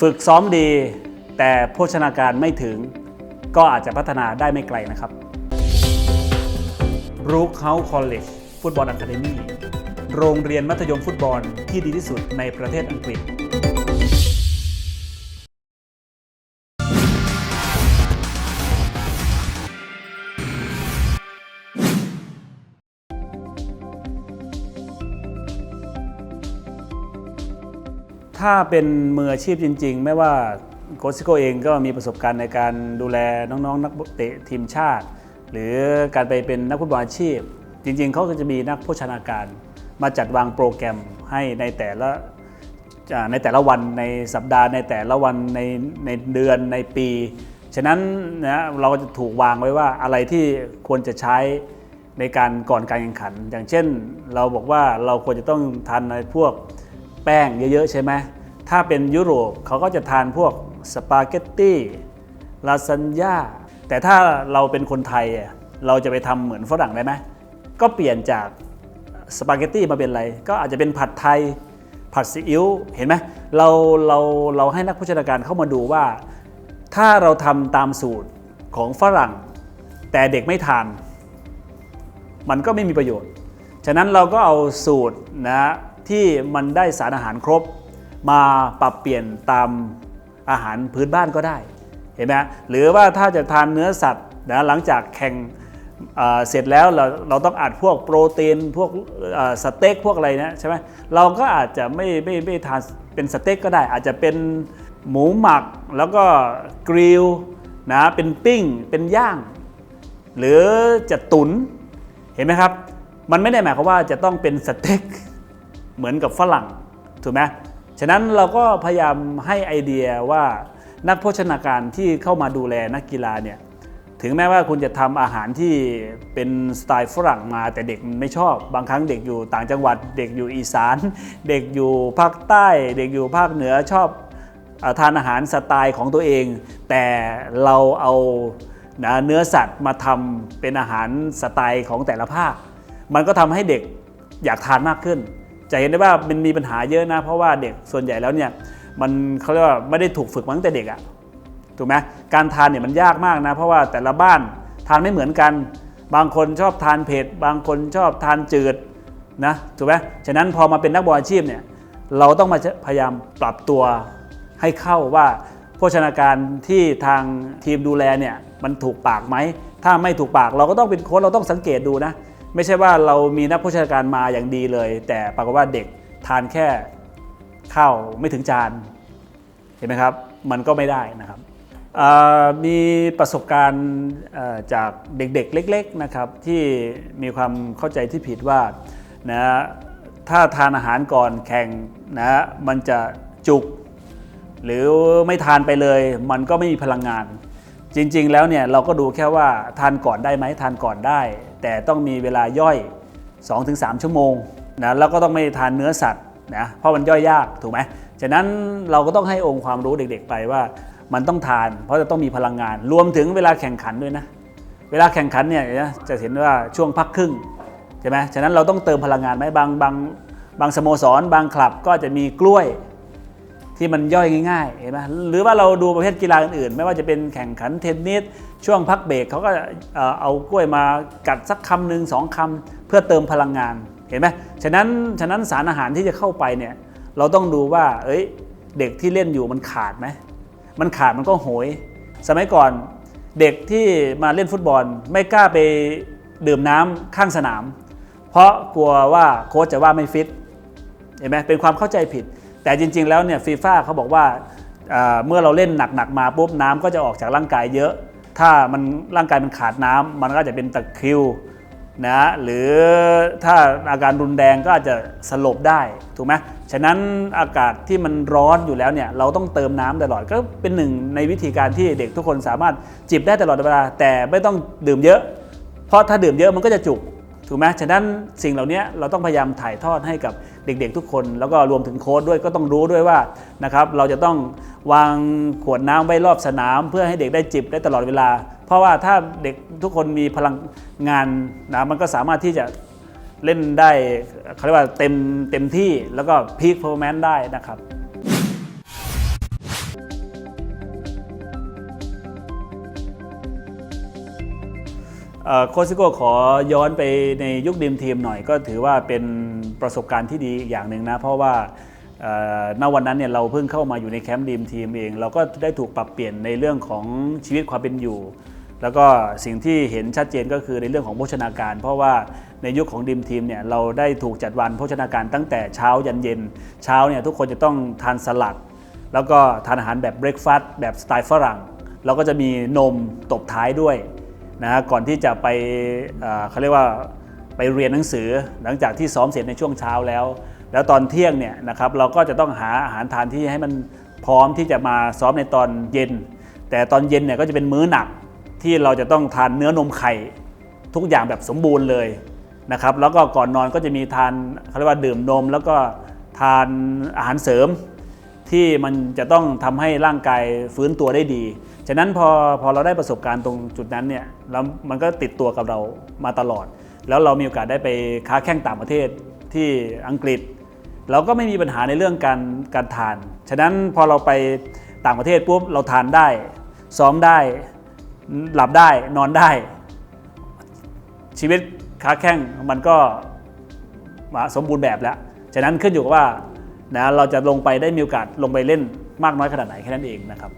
ฝึกซ้อมดี แต่โภชนาการไม่ถึง ก็อาจจะพัฒนาได้ไม่ไกลนะครับ b r o o k House College Football Academy โรงเรียนมัธยมฟุตบอลที่ดีที่สุดในประเทศอังกฤษ ถ้าเป็นมืออาชีพจริง ๆ ไม่ว่าโค้ชซิโกเองก็มีประสบการณ์ในการดูแลน้องๆนักเตะทีมชาติ หรือการไปเป็นนักฟุตบอลอาชีพ จริง ๆเขาก็จะมีนักโภชนาการ มาจัดวางโปรแกรมให้ในแต่ละในแต่ละวันในสัปดาห์ในแต่ละวันในในเดือนในปี ฉะนั้นนะเราก็จะถูกวางไว้ว่าอะไรที่ควรจะใช้ในการก่อนการแข่งขัน อย่างเช่น เราบอกว่าเราควรจะต้องทานในพวก แป้งเยอะๆใช่ไหมถ้าเป็นยุโรปเขาก็จะทานพวกสปาเกตตี้ลาซานญ่าแต่ถ้าเราเป็นคนไทยเราจะไปทำเหมือนฝรั่งได้ไหมก็เปลี่ยนจากสปาเกตตี้มาเป็นอะไร ก็อาจจะเป็นผัดไทยผัดซีอิ๊วเห็นไหมเราเราเราให้นักโภชนาการเข้ามาดูว่า ถ้าเราทำตามสูตรของฝรั่ง แต่เด็กไม่ทาน มันก็ไม่มีประโยชน์ ฉะนั้นเราก็เอาสูตรนะ ที่มันได้สารอาหารครบ มาปรับเปลี่ยนตามอาหารพื้นบ้านก็ได้เห็นไหมหรือว่าถ้าจะทานเนื้อสัตว์นะหลังจากแข่งเเสร็จแล้วเราเราต้องอัดพวกโปรตีนพวกสเต็กพวกอะไรนะใช่ไหมเราก็อาจจะไม่ไม่ไม่ทานเป็นสเต็กก็ได้ อาจจะเป็นหมูหมักแล้วก็กริลนะเป็นปิ้งเป็นย่าง หรือจะตุนเห็นไหมครับ มันไม่ได้หมายความว่าจะต้องเป็นสเต็ก เหมือนกับฝรั่งถูกไหมฉะนั้นเราก็พยายามให้ไอเดียว่านักโภชนาการที่เข้ามาดูแลนักกีฬาเนี่ยถึงแม้ว่าคุณจะทำอาหารที่เป็นสไตล์ฝรั่งมาแต่เด็กมันไม่ชอบ บางครั้งเด็กอยู่ต่างจังหวัด เด็กอยู่อีสาน เด็กอยู่ภาคใต้ เด็กอยู่ภาคเหนือชอบทานอาหารสไตล์ของตัวเอง แต่เราเอานะเนื้อสัตว์มาทำเป็นอาหารสไตล์ของแต่ละภาค มันก็ทำให้เด็กอยากทานมากขึ้น จะเห็นได้ว่ามันมีปัญหาเยอะนะ เพราะว่าเด็กส่วนใหญ่แล้วเนี่ยมันเขาเรียกว่าไม่ได้ถูกฝึกมาตั้งแต่เด็กอะถูกไหมการทานเนี่ยมันยากมากนะ เพราะว่าแต่ละบ้านทานไม่เหมือนกัน บางคนชอบทานเผ็ดบางคนชอบทานจืดนะถูกไหมฉะนั้นพอมาเป็นนักบอลอาชีพเนี่ยเราต้องมาพยายามปรับตัวให้เข้าว่าโภชนาการที่ทางทีมดูแลเนี่ยมันถูกปากไหม ถ้าไม่ถูกปากเราก็ต้องเป็นโค้ชเราต้องสังเกตดูนะ ไม่ใช่ว่าเรามีนักโภชนาการมาอย่างดีเลย แต่ปรากฏว่าเด็กทานแค่ข้าวไม่ถึงจานเห็นไหมครับ มันก็ไม่ได้นะครับมีประสบการณ์จากเด็กๆ เล็ก ๆนะครับ ที่มีความเข้าใจที่ผิดว่านะถ้าทานอาหารก่อนแข่งนะมันจะจุก หรือไม่ทานไปเลย มันก็ไม่มีพลังงาน จริง ๆ แล้วเนี่ยเราก็ดูแค่ว่าทานก่อนได้ไหมทานก่อนได้ แต่ต้องมีเวลาย่อย 2-3 ชั่วโมงนะแล้วก็ต้องไม่ทานเนื้อสัตว์นะเพราะมันย่อยยากถูกไหมฉะนั้นเราก็ต้องให้องค์ความรู้เด็กๆไปว่ามันต้องทาน เพราะจะต้องมีพลังงาน รวมถึงเวลาแข่งขันด้วยนะ เวลาแข่งขันเนี่ยจะเห็นว่าช่วงพักครึ่งใช่ไหมฉะนั้นเราต้องเติมพลังงานไหมบางบางบางสโมสร บางคลับก็จะมีกล้วย ที่มันย่อยง่ายๆเห็นไหมหรือว่าเราดูประเภทกีฬาอื่นๆ ไม่ว่าจะเป็นแข่งขันเทนนิสช่วงพักเบรกเขาก็เอากล้วยมากัดสักคำหนึ่งสองคำเพื่อเติมพลังงานเห็นไหมฉะนั้นฉะนั้นสารอาหารที่จะเข้าไปเนี่ยเราต้องดูว่า เอ้ยเด็กที่เล่นอยู่มันขาดไหมมันขาดมันก็โหย สมัยก่อนเด็กที่มาเล่นฟุตบอลไม่กล้าไปดื่มน้ำข้างสนาม เพราะกลัวว่าโค้ชจะว่าไม่ฟิตเห็นไหมเป็นความเข้าใจผิด แต่จริง ๆ แล้วเนี่ยฟีฟ่าเขาบอกว่าเมื่อเราเล่นหนักๆมาปุ๊บน้ำก็จะออกจากร่างกายเยอะ ถ้ามันร่างกายมันขาดน้ำมันก็จะเป็นตะคริวนะหรือถ้าอาการรุนแรงก็อาจจะสลบได้ถูกไหมฉะนั้นอากาศที่มันร้อนอยู่แล้วเนี่ยเราต้องเติมน้ำตลอดก็เป็นหนึ่งในวิธีการที่เด็กทุกคนสามารถจิบได้ตลอดเวลาแต่ไม่ต้องดื่มเยอะ เพราะถ้าดื่มเยอะมันก็จะจุก ถูกไหมฉะนั้นสิ่งเหล่านี้เราต้องพยายามถ่ายทอดให้กับเด็กๆทุกคน แล้วก็รวมถึงโค้ดด้วยก็ต้องรู้ด้วยว่านะครับเราจะต้องวางขวดน้ำไว้รอบสนาม เพื่อให้เด็กได้จิบได้ตลอดเวลา เพราะว่าถ้าเด็กทุกคนมีพลังงานนะมันก็สามารถที่จะเล่นได้เขาเรียกว่าเต็มเต็มที่แล้วก็พีคเพอร์แมนได้นะครับ โคซิโก้ขอย้อนไปในยุคดีมทีมหน่อยก็ถือว่าเป็นประสบการณ์ที่ดีอีกอย่างหนึ่งนะ เพราะว่าณวันนั้นเนี่ยเราเพิ่งเข้ามาอยู่ในแคมป์ดีมทีมเอง เราก็ได้ถูกปรับเปลี่ยนในเรื่องของชีวิตความเป็นอยู่ แล้วก็สิ่งที่เห็นชัดเจนก็คือในเรื่องของโภชนาการ เพราะว่าในยุคของดีมทีมเนี่ยเราได้ถูกจัดวันโภชนาการตั้งแต่เช้ายันเย็น เช้าเนี่ยทุกคนจะต้องทานสลัด แล้วก็ทานอาหารแบบเบรกฟาสต์แบบสไตล์ฝรั่ง แล้วก็จะมีนมตบท้ายด้วย นะก่อนที่จะไปเอ่อเขาเรียกว่าไปเรียนหนังสือหลังจากที่ซ้อมเสร็จในช่วงเช้าแล้ว แล้วตอนเที่ยงเนี่ยนะครับเราก็จะต้องหาอาหารทานที่ให้มันพร้อมที่จะมาซ้อมในตอนเย็น แต่ตอนเย็นเนี่ยก็จะเป็นมื้อหนักที่เราจะต้องทานเนื้อนมไข่ ทุกอย่างแบบสมบูรณ์เลยนะครับแล้วก็ก่อนนอนก็จะมีทานเขาเรียกว่าดื่มนม แล้วก็ทานอาหารเสริม ที่มันจะต้องทำให้ร่างกายฟื้นตัวได้ดี ฉะนั้นพอพอเราได้ประสบการณ์ตรงจุดนั้นเนี่ยแล้วมันก็ติดตัวกับเรามาตลอด แล้วเรามีโอกาสได้ไปค้าแข่งต่างประเทศที่อังกฤษ เราก็ไม่มีปัญหาในเรื่องการการทาน ฉะนั้นพอเราไปต่างประเทศปุ๊บเราทานได้ ซ้อมได้หลับได้นอนได้ ชีวิตค้าแข่งมันก็สมบูรณ์แบบแล้ว ฉะนั้นขึ้นอยู่กับว่านะเราจะลงไปได้มีโอกาสลงไปเล่นมากน้อยขนาดไหนแค่นั้นเองนะครับ